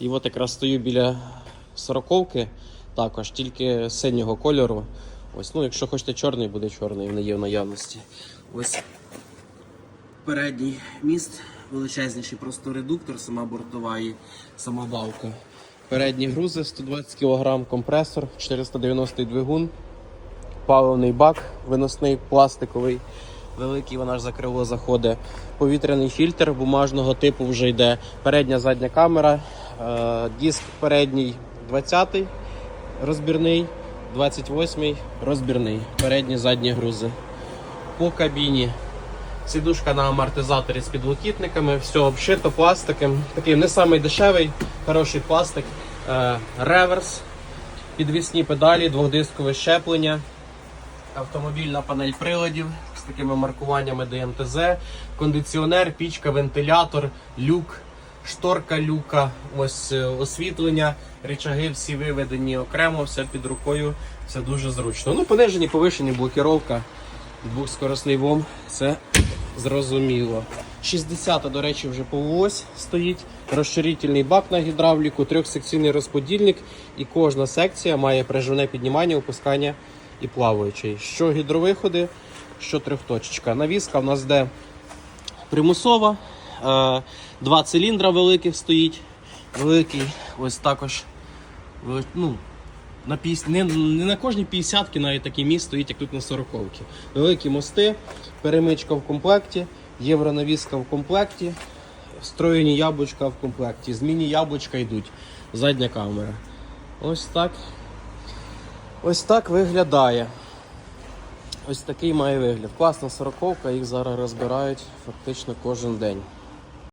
І от якраз стою біля сороковки, також тільки синього кольору. Ось, ну, якщо хочете чорний, буде чорний, він є в наявності. Ось передній міст, величезніший просто редуктор, сама бортова і сама балка. Передні грузи 120 кг, компресор, 490 двигун, паливний бак, виносний пластиковий, великий, вона ж за крило заходить. Повітряний фільтр бумажного типу вже йде. Передня задня камера, диск передній 20-й розбірний, 28-й розбірний. Передні задні грузи. По кабіні Сідушка на амортизаторі з підлокітниками, все обшито пластиком. Такий не самий дешевий, хороший пластик. Е, реверс, підвісні педалі, двохдискове щеплення, автомобільна панель приладів з такими маркуваннями ДМТЗ, кондиціонер, пічка, вентилятор, люк, шторка люка, ось е, освітлення, рычаги всі виведені окремо, все під рукою, все дуже зручно. Ну, понижені, повишені, блокіровка, двохскоросний ВОМ, це зрозуміло. 60-та, до речі, вже по ось стоїть. Розширительний бак на гідравліку, трьохсекційний розподільник, і кожна секція має приживне піднімання, опускання і плаваючий. Що гідровиходи, що трьохточечка. Навіска в нас йде примусова. Е, Два циліндра великих стоїть. Великий, ось також ну, на 50, не, не на кожній 50 навіть такий міст стоїть, як тут на 40 Великі мости, перемичка в комплекті, євронавіска в комплекті, встроєні яблучка в комплекті. Змінні яблучка йдуть. Задня камера. Ось так. Ось так виглядає. Ось такий має вигляд. Класна сороковка, їх зараз розбирають фактично кожен день.